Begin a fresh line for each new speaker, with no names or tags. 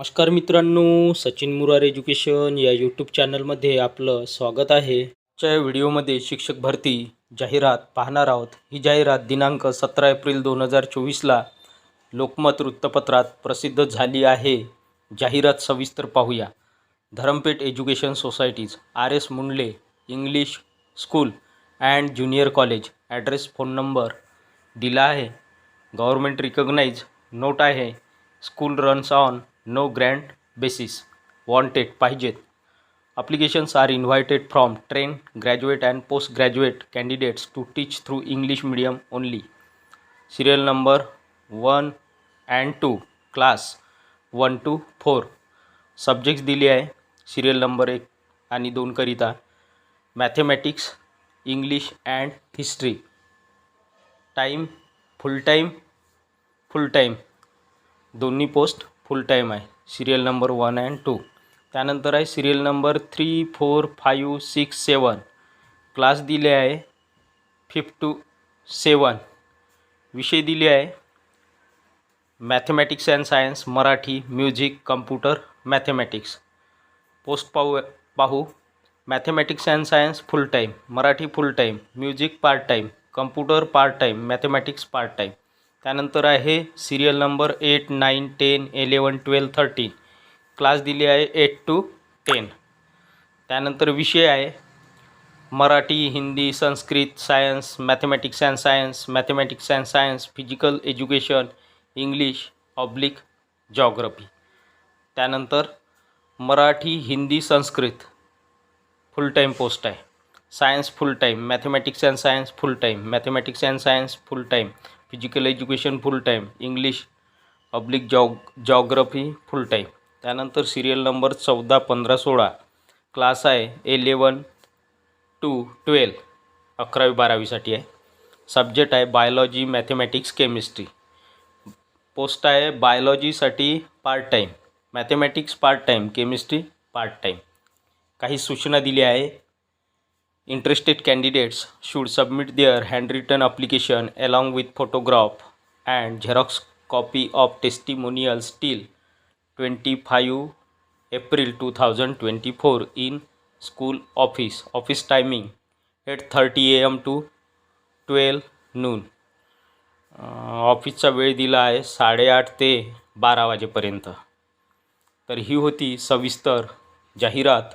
नमस्कार मित्रांनो सचिन मुरार एज्युकेशन या यूट्यूब चॅनलमध्ये आपलं स्वागत आहे. आजच्या व्हिडिओमध्ये शिक्षक भरती जाहिरात पाहणार आहोत. ही जाहिरात दिनांक सतरा एप्रिल दोन हजार चोवीसला लोकमत वृत्तपत्रात प्रसिद्ध झाली आहे. जाहिरात सविस्तर पाहूया. Dharampeth education societies R S Mundle English school and junior college. Address phone number दिला आहे. गव्हर्मेंट रिकग्नाइज नोट आहे. School runs on no grant basis wanted पाहिजेत. Applications are invited from train graduate and post graduate candidates to teach through English medium only. Serial number one and two class one two four. Subjects दिले आहे serial number एक आणि दोनकरिता mathematics English and history. Time full time full time दोन्ही post full time आहे. Serial number one and two. त्यानंतर आहे serial number three four five six seven. Class दिले आहे फिफ्थ टू सेवन. विषय दिले आहे mathematics and science Marathi music computer mathematics. Post पाहू पाहू. Mathematics and science full time Marathi full time music part time computer part time mathematics part time त्यानंतर आहे serial number eight nine ten eleven twelve thirteen class दिली आहे eight to ten त्यानंतर विषय आहे Marathi, Hindi, Sanskrit science mathematics and science mathematics and science physical education English oblique geography त्यानंतर Marathi, Hindi, Sanskrit full time post आहे. Science full time mathematics and science full time mathematics and science full time physical education full time English public geo geography full time त्यानंतर serial number चौदा पंधरा सोळा. Class आहे eleven to twelve अकरावी बारावीसाठी आहे. Subject आहे biology mathematics chemistry post आहे बायोलॉजीसाठी part time mathematics part time chemistry part time काही सूचना दिली आहे. Interested candidates should submit their handwritten application along with photograph and xerox copy of testimonials till 25 april 2024 in school office office timing 8:30 am to 12 noon ऑफिसचा वेळ दिला आहे साडेआठ ते बारा वाजेपर्यंत तर ही होती सविस्तर जाहिरात